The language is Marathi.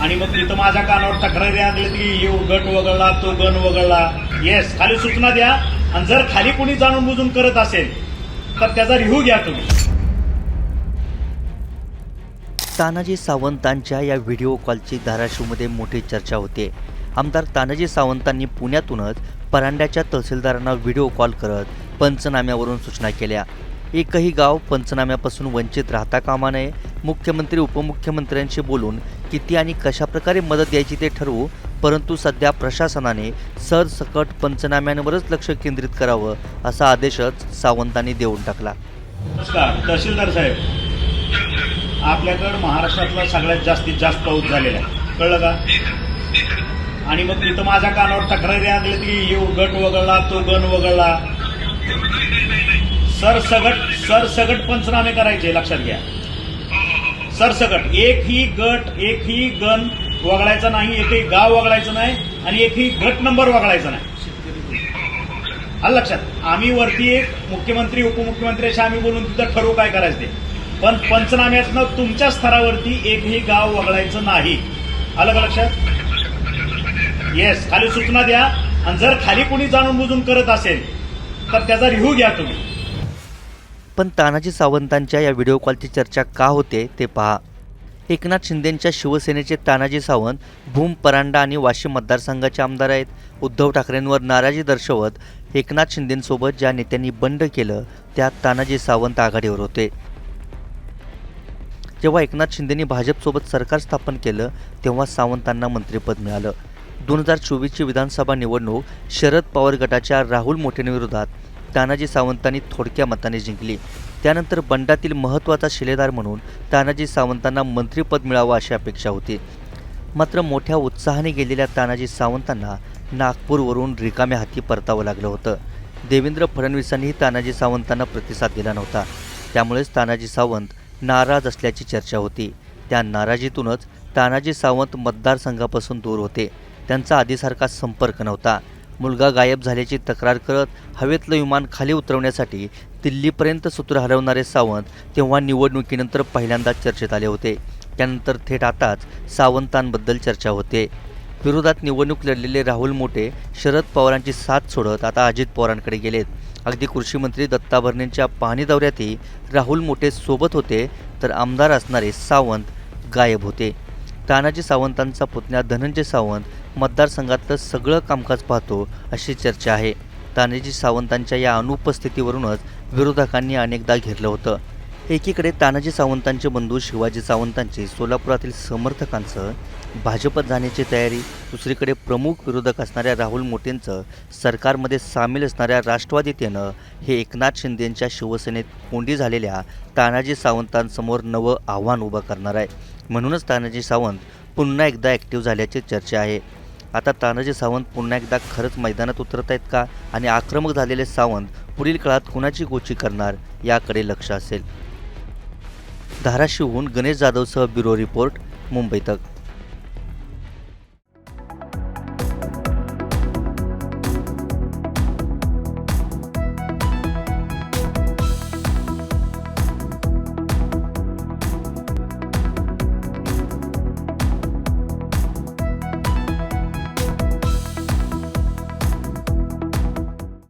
आणि मग तिथं माझ्या कानावर तक्रारी आणली की येऊ गट वगळला तो गण वगळला. येस खाली सूचना द्या. आणि जर खाली कोणी जाणून बुजून करत असेल तर त्याचा रिव्ह्यू घ्या तुम्ही. तानाजी सावंतांच्या या व्हिडिओ कॉलची धाराशिवमध्ये मोठी चर्चा होते. आमदार तानाजी सावंतांनी पुण्यातूनच परांड्याच्या तहसीलदारांना व्हिडिओ कॉल करत पंचनाम्यावरून सूचना केल्या. एकही गाव पंचनाम्यापासून वंचित राहता कामा नये मुख्यमंत्री उपमुख्यमंत्र्यांशी बोलून किती आणि कशाप्रकारे मदत द्यायची ते ठरवू परंतु सध्या प्रशासनाने सरसकट पंचनाम्यांवरच लक्ष केंद्रित करावं असा आदेशच सावंतांनी देऊन टाकला. नमस्कार तहसीलदार साहेब. आपल्याकडं महाराष्ट्रातला सगळ्यात जास्तीत जास्त पाऊस झालेला आहे. कळलं का? आणि मग तिथं माझ्या कानावर तक्रारी आणली की यो गट वगळला तो गण वगळला. सरसगट सरसगट पंचनामे करायचे लक्षात घ्या. सरसकट. एकही गट एकही गण वगळायचा नाही एकही गाव वगळायचं नाही आणि एकही गट नंबर वगळायचा नाही. आलं लक्षात? आम्ही वरती एक मुख्यमंत्री उपमुख्यमंत्री अशा आम्ही बोलून तिथं ठरवू काय करायचं ते. पण पंचनाम्यातनं तुमच्या स्तरावरती एकही गाव वगळायचं नाही. आलं का लक्षात? येस खाली सूचना द्या. आणि जर खाली कोणी जाणून बुजून करत असेल तर त्याचा रिव्ह्यू घ्या तुम्ही. पण तानाजी सावंतांच्या या व्हिडिओ कॉलची चर्चा का होते ते पहा. एकनाथ शिंदेंच्या शिवसेनेचे तानाजी सावंत भूम परांडा आणि वाशिम मतदारसंघाचे आमदार आहेत. उद्धव ठाकरेंवर नाराजी दर्शवत एकनाथ शिंदेंसोबत ज्या नेत्यांनी बंड केलं त्यात तानाजी सावंत आघाडीवर होते. जेव्हा एकनाथ शिंदेंनी भाजपसोबत सरकार स्थापन केलं तेव्हा सावंतांना मंत्रिपद मिळालं. दोन हजार चोवीसची विधानसभा निवडणूक शरद पवार गटाच्या राहुल मोठेंविरोधात तानाजी सावंतांनी थोडक्या मताने जिंकली. त्यानंतर बंडातील महत्त्वाचा शिलेदार म्हणून तानाजी सावंतांना मंत्रिपद मिळावं अशी अपेक्षा होती. मात्र मोठ्या उत्साहाने गेलेल्या तानाजी सावंतांना नागपूरवरून रिकाम्या हाती परतावं लागलं होतं. देवेंद्र फडणवीसांनीही तानाजी सावंतांना प्रतिसाद दिला नव्हता. त्यामुळेच तानाजी सावंत नाराज असल्याची चर्चा होती. त्या नाराजीतूनच तानाजी सावंत मतदारसंघापासून दूर होते. त्यांचा आधीसारखा संपर्क नव्हता. मुलगा गायब झाल्याची तक्रार करत हवेतलं विमान खाली उतरवण्यासाठी दिल्लीपर्यंत सूत्र हलवणारे सावंत तेव्हा निवडणुकीनंतर पहिल्यांदा चर्चेत आले होते. त्यानंतर थेट आताच सावंतांबद्दल चर्चा होते. विरोधात निवडणूक लढलेले राहुल मोठे शरद पवारांची साथ सोडत आता अजित पवारांकडे गेलेत. अगदी कृषी मंत्री दत्ता भरणेंच्या पाहणी दौऱ्यातही राहुल मोटे सोबत होते तर आमदार असणारे सावंत गायब होते. तानाजी सावंतांचा पुतण्या धनंजय सावंत मतदारसंघातलं सगळं कामकाज पाहतो अशी चर्चा आहे. तानाजी सावंतांच्या या अनुपस्थितीवरूनच विरोधकांनी अनेकदा घेरलं होतं. एकीकडे तानाजी सावंतांचे बंधू शिवाजी सावंतांची सोलापुरातील समर्थकांचं भाजपत जाण्याची तयारी दुसरीकडे प्रमुख विरोधक असणाऱ्या राहुल मोटेंचं सरकारमध्ये सामील असणाऱ्या राष्ट्रवादीतेनं हे एकनाथ शिंदेंच्या शिवसेनेत कोंडी झालेल्या तानाजी सावंतांसमोर नवं आव्हान उभं करणार आहे. म्हणूनच तानाजी सावंत पुन्हा एकदा ॲक्टिव्ह झाल्याची चर्चा आहे. आता तानाजी सावंत पुन्हा एकदा खरंच मैदानात उतरत आहेत का? आणि आक्रमक झालेले सावंत पुढील काळात कुणाची गोची करणार याकडे लक्ष असेल. धाराशिवहून गणेश जाधवसह ब्युरो रिपोर्ट मुंबई तक.